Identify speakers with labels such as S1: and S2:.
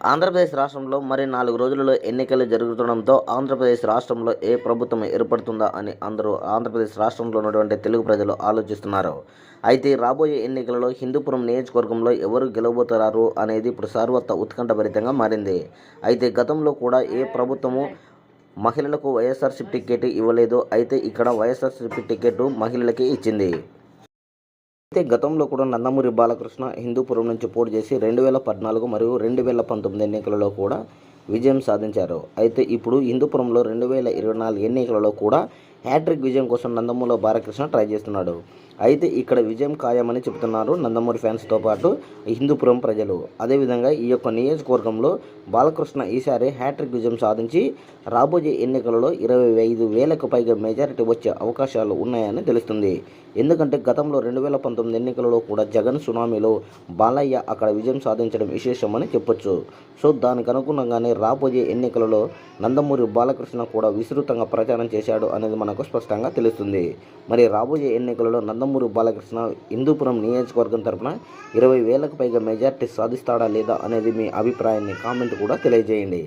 S1: ఆంధ్రప్రదేశ్ రాష్ట్రంలో మరి నాలుగు రోజులలో ఎన్నికలు జరుగుతుండడంతో ఆంధ్రప్రదేశ్ రాష్ట్రంలో ఏ ప్రభుత్వం ఏర్పడుతుందా అని అందరూ ఆంధ్రప్రదేశ్ రాష్ట్రంలో ఉన్నటువంటి తెలుగు ప్రజలు ఆలోచిస్తున్నారు. అయితే రాబోయే ఎన్నికలలో హిందూపురం నియోజకవర్గంలో ఎవరు గెలవబోతున్నారు అనేది ఇప్పుడు సర్వత్ర ఉత్కంఠభరితంగా మారింది. అయితే గతంలో కూడా ఏ ప్రభుత్వము మహిళలకు వైఎస్ఆర్సీపీ టికెట్ ఇవ్వలేదు. అయితే ఇక్కడ వైఎస్ఆర్సీపీ టికెట్ మహిళలకే ఇచ్చింది. అయితే గతంలో కూడా నందమూరి బాలకృష్ణ హిందూపురం నుంచి పోటీ చేసి రెండు వేల పద్నాలుగు మరియు రెండు వేల పంతొమ్మిది ఎన్నికలలో కూడా విజయం సాధించారు. అయితే ఇప్పుడు హిందూపురంలో రెండు వేల ఇరవై నాలుగు ఎన్నికలలో కూడా హ్యాట్రిక్ విజయం కోసం నందమూరి బాలకృష్ణ ట్రై చేస్తున్నాడు. అయితే ఇక్కడ విజయం ఖాయమని చెబుతున్నారు నందమూరి ఫ్యాన్స్తో పాటు హిందూపురం ప్రజలు. అదేవిధంగా ఈ యొక్క నియోజకవర్గంలో బాలకృష్ణ ఈసారి హ్యాట్రిక్ విజయం సాధించి రాబోయే ఎన్నికలలో ఇరవై ఐదు వేలకు పైగా మెజారిటీ వచ్చే అవకాశాలు ఉన్నాయని తెలుస్తుంది. ఎందుకంటే గతంలో రెండు వేల పంతొమ్మిది ఎన్నికలలో కూడా జగన్ సునామీలో బాలయ్య అక్కడ విజయం సాధించడం విశేషమని చెప్పొచ్చు. సో దానికి అనుగుణంగానే రాబోయే ఎన్నికలలో నందమూరి బాలకృష్ణ కూడా విస్తృతంగా ప్రచారం చేశాడు అనేది మనకు స్పష్టంగా తెలుస్తుంది. మరి రాబోయే ఎన్నికలలో నందమూరి బాలకృష్ణ హిందూపురం నియోజకవర్గం తరపున ఇరవై వేలకు పైగా మెజార్టీ సాధిస్తాడా లేదా అనేది మీ అభిప్రాయాన్ని కామెంట్ కూడా తెలియజేయండి.